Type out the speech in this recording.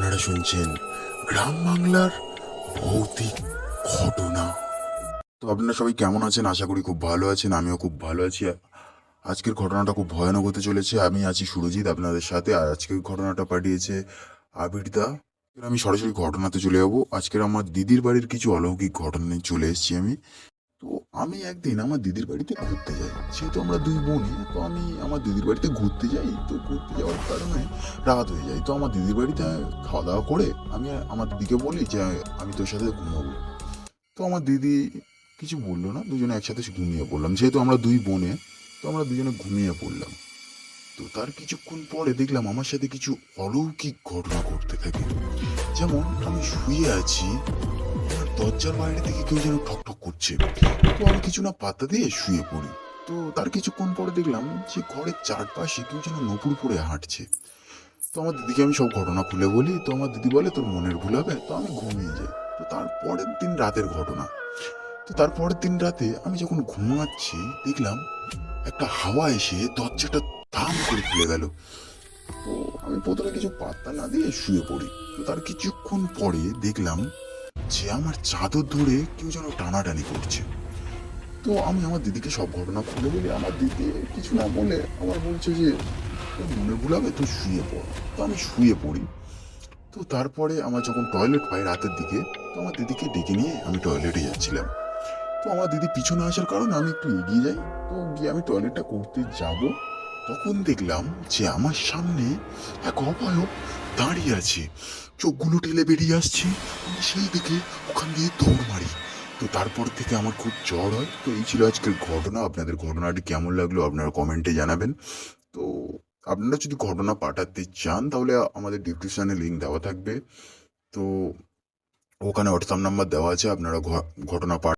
আপনারা শুনছেন গ্রাম বাংলার ভৌতিক ঘটনা। তো আপনারা সবাই কেমন আছেন? আশা করি খুব ভালো আছেন, আমিও খুব ভালো আছি। আজকের ঘটনাটা খুব ভয়ানক হতে চলেছে। আমি আছি সুরজিৎ আপনাদের সাথে। আর আজকের ঘটনাটা পাঠিয়েছে আবিরদা আমি সরাসরি ঘটনাতে চলে যাব। আজকের আমার দিদির বাড়ির কিছু অলৌকিক ঘটনা নিয়ে চলে এসেছি আমি। আমি একদিন আমার দিদির বাড়িতে ঘুরতে যাই। যেহেতু আমরা দুই বোনই তো আমি আমার দিদির বাড়িতে ঘুরতে যাই, তো ঘুরতে যাওয়ার কারণে রাত হয়ে যায়। তো আমার দিদির বাড়িতে খাওয়া দাওয়া করে আমি আমার দিদিকে বলি যে, আমি তোর সাথে ঘুমাবো। তো আমার দিদি কিছু বলল না, দুজনে একসাথে ঘুমিয়ে পড়লাম। যেহেতু আমরা দুই বোনে, তো আমরা দুজনে ঘুমিয়ে পড়লাম। তো তার কিছুক্ষণ পরে দেখলাম আমার সাথে কিছু অলৌকিক ঘটনা ঘটতে থাকে। যেমন আমি শুয়ে আছি দরজার বাইরে থেকে কেউ যেন ঠক ঠক করছে। তো আমি কিছু না পাত্তা দিয়ে শুয়ে পড়ি। তো তার কিছুক্ষণ পরে দেখলাম যে ঘরের চারপাশে কেউ যেন নপুর পরে হাঁটছে। তো আমার দিদিকে আমি সব ঘটনা খুলে বলি। তো আমার দিদি বলে, তোর মনের ভুল হবে, তো আমি ঘুমিয়ে যাই। তো তারপরের দিন রাতের ঘটনা। তো তারপরের দিন রাতে আমি যখন ঘুমাচ্ছি, দেখলাম একটা হাওয়া এসে দরজাটা দাম করে খুলে গেল। তো আমি প্রথমে কিছু পাত্তা না দিয়ে শুয়ে পড়ি। তো তার কিছুক্ষণ পরে দেখলাম যে আমার চাদর ধরে কেউ যেন টানাটানি করছে। তো আমি আমার দিদিকে সব ঘটনা খুলে বলি, আমার দিদি কিছু না বলে আমার বলছে যে মনে ভুলাবে, তুই শুয়ে পড়। তো আমি শুয়ে পড়ি। তো তারপরে আমার যখন টয়লেট পাই রাতের দিকে, তো আমার দিদিকে ডেকে নিয়ে আমি টয়লেটে যাচ্ছিলাম। তো আমার দিদি পিছনে আসার কারণে আমি একটু এগিয়ে যাই। তো গিয়ে আমি টয়লেটটা করতে যাব, তখন দেখলাম যে আমার সামনে এক অপায়ক দাঁড়িয়ে আছে। চোখগুলো টেলে বেরিয়ে আসছে। সেই দিকে ওখান দিয়ে দৌড় মারি। তো তারপর থেকে আমার খুব জ্বর হয়। তো এই ছিল আজকের ঘটনা। আপনাদের ঘটনাটি কেমন লাগল আপনারা কমেন্টে জানাবেন। তো আপনারা যদি ঘটনা পাঠাতে চান, তাহলে আমাদের ডিসক্রিপশনে লিঙ্ক দেওয়া থাকবে। তো ওখানে হোয়াটসঅ্যাপ নাম্বার দেওয়া আছে। আপনারা ঘটনা পাঠ